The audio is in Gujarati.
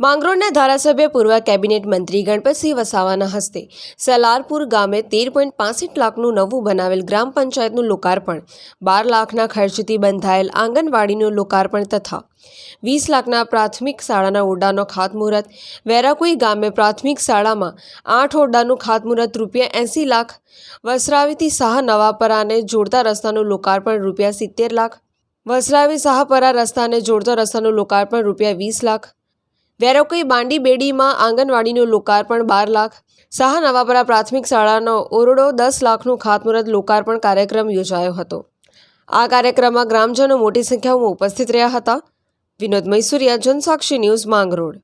માંગરોળના ધારાસભ્ય પૂર્વ કેબિનેટ મંત્રી ગણપતસિંહ વસાવાના હસ્તે સલારપુર ગામે તેર પોઈન્ટ પાસઠ લાખનું નવું બનાવેલ ગ્રામ પંચાયતનું લોકાર્પણ, બાર લાખના ખર્ચથી બંધાયેલ આંગણવાડીનું લોકાર્પણ તથા વીસ લાખના પ્રાથમિક શાળાના ઓરડાનો ખાતમુહૂર્ત, વેરાકુઈ ગામે પ્રાથમિક શાળામાં આઠ ઓરડાનું ખાતમુહૂર્ત રૂપિયા એંસી લાખ વસરાવીથી શાહ નવાપરાને જોડતા રસ્તાનું લોકાર્પણ રૂપિયા સિત્તેર લાખ વસરાવી શાહપરા રસ્તાને જોડતો રસ્તાનું લોકાર્પણ રૂપિયા વીસ લાખ વેરોકઈ બાંડી બેડીમાં આંગણવાડીનું લોકાર્પણ બાર લાખ. શાહ નવાપરા પ્રાથમિક શાળાનો ઓરડો દસ લાખનું ખાતમુહૂર્ત લોકાર્પણ કાર્યક્રમ યોજાયો હતો. આ કાર્યક્રમમાં ગ્રામજનો મોટી સંખ્યામાં ઉપસ્થિત રહ્યા હતા. વિનોદ મૈસુરિયા, જનસાક્ષી ન્યૂઝ માંગરોળ.